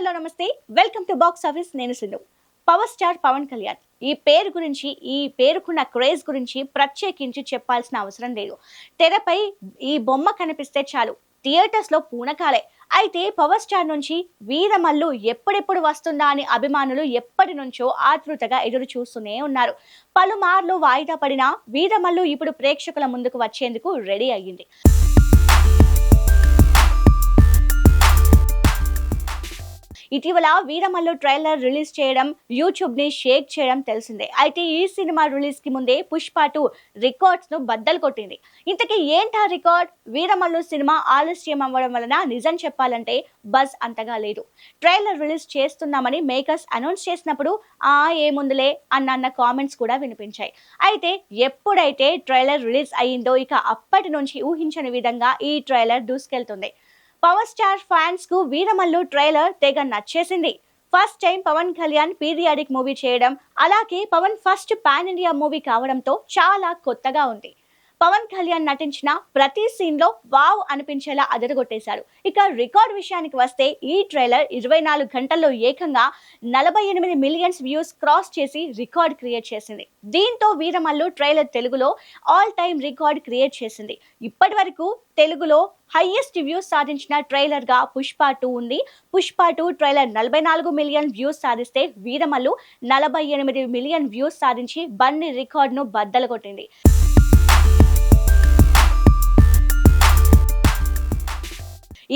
Hello నమస్తే. Welcome to box office నేను Sindhu. Power star Pawan Kalyan. ఈ పేరు గురించి ఈ పేరుకున్న క్రేజ్ గురించి ప్రత్యేకించి చెప్పాల్సిన అవసరం లేదు. తెరపై ఈ బొమ్మ కనిపిస్తే చాలు. థియేటర్స్లో పూనకాలే. అయితే పవర్ స్టార్ నుంచి వీరమల్లు ఎప్పుడెప్పుడు వస్తుందా అని అభిమానులు ఎప్పటి నుంచో ఆతృతగా ఎదురు చూస్తూనే ఉన్నారు. పలుమార్లు వాయిదా పడిన వీరమల్లు ఇప్పుడు ప్రేక్షకుల ముందుకు వచ్చేందుకు రెడీ అయ్యింది. ఇటీవల వీరమల్లు ట్రైలర్ రిలీజ్ చేయడం యూట్యూబ్ని షేక్ చేయడం తెలిసిందే. అయితే ఈ సినిమా రిలీజ్కి ముందే పుష్ప టూ రికార్డ్స్ను బద్దలు కొట్టింది. ఇంతకీ ఏంటా రికార్డ్? వీరమల్లు సినిమా ఆలస్యం అవ్వడం వలన నిజం చెప్పాలంటే బజ్ అంతగా లేదు. ట్రైలర్ రిలీజ్ చేస్తున్నామని మేకర్స్ అనౌన్స్ చేసినప్పుడు ఆ ఏముందులే అన్న అన్న కామెంట్స్ కూడా వినిపించాయి. అయితే ఎప్పుడైతే ట్రైలర్ రిలీజ్ అయ్యిందో ఇక అప్పటి నుంచి ఊహించని విధంగా ఈ ట్రైలర్ దూసుకెళ్తుంది. పవర్ స్టార్ ఫ్యాన్స్కు వీరమల్లు ట్రైలర్ తెగ నచ్చేసింది. First time Pawan Kalyan periodic movie చేయడం అలాగే Pawan first pan India movie కావడంతో చాలా కొత్తగా ఉంది. పవన్ కళ్యాణ్ నటించిన ప్రతి సీన్లో వావ్ అనిపించేలా అదరగొట్టేశారు. ఇక రికార్డ్ విషయానికి వస్తే ఈ ట్రైలర్ ఇరవై నాలుగు గంటల్లో ఏకంగా నలభై ఎనిమిది మిలియన్స్ వ్యూస్ క్రాస్ చేసి రికార్డ్ క్రియేట్ చేసింది. దీంతో వీరమల్లు ట్రైలర్ తెలుగులో ఆల్ టైమ్ రికార్డ్ క్రియేట్ చేసింది. ఇప్పటి వరకు తెలుగులో హైయెస్ట్ వ్యూస్ సాధించిన ట్రైలర్గా పుష్ప టూ ఉంది. పుష్ప టూ ట్రైలర్ నలభై నాలుగు మిలియన్ వ్యూస్ సాధిస్తే వీరమల్లు నలభై ఎనిమిది మిలియన్ వ్యూస్ సాధించి బన్ని రికార్డును బద్దలు కొట్టింది.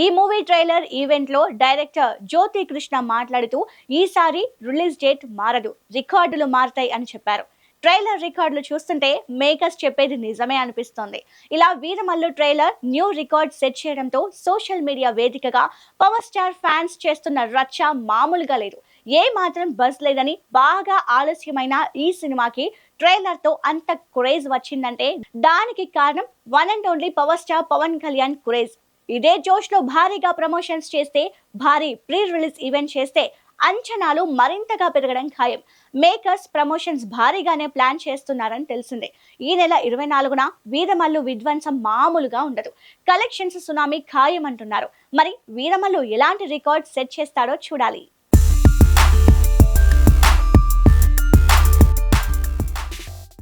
ఈ మూవీ ట్రైలర్ ఈవెంట్లో డైరెక్టర్ జ్యోతి కృష్ణ మాట్లాడుతూ ఈసారి రిలీజ్ డేట్ మారదు రికార్డులు మారతాయి అని చెప్పారు. ట్రైలర్ రికార్డులు చూస్తుంటే మేకర్స్ చెప్పేది నిజమే అనిపిస్తోంది. ఇలా Veeramallu trailer new record set చేయడంతో సోషల్ మీడియా వేదికగా పవర్ స్టార్ ఫ్యాన్స్ చేస్తున్న రచ్చ మామూలుగా లేదు. ఏ మాత్రం బస్ లేదని బాగా ఆలస్యమైన ఈ సినిమాకి ట్రైలర్తో అంత క్రేజ్ వచ్చిందంటే దానికి కారణం one and only power star Pawan Kalyan craze. ఇదే జోష్లో భారీగా ప్రమోషన్స్ చేస్తే భారీ ప్రీ రిలీజ్ ఈవెంట్ చేస్తే అంచనాలు మరింతగా పెరగడం ఖాయం. మేకర్స్ ప్రమోషన్స్ భారీగానే ప్లాన్ చేస్తున్నారని తెలిసిందే. ఈ నెల ఇరవై నాలుగున వీరమల్లు విధ్వంసం మామూలుగా ఉండదు. కలెక్షన్స్ సునామీ ఖాయం అంటున్నారు మరి వీరమల్లు ఎలాంటి రికార్డ్ సెట్ చేస్తాడో చూడాలి.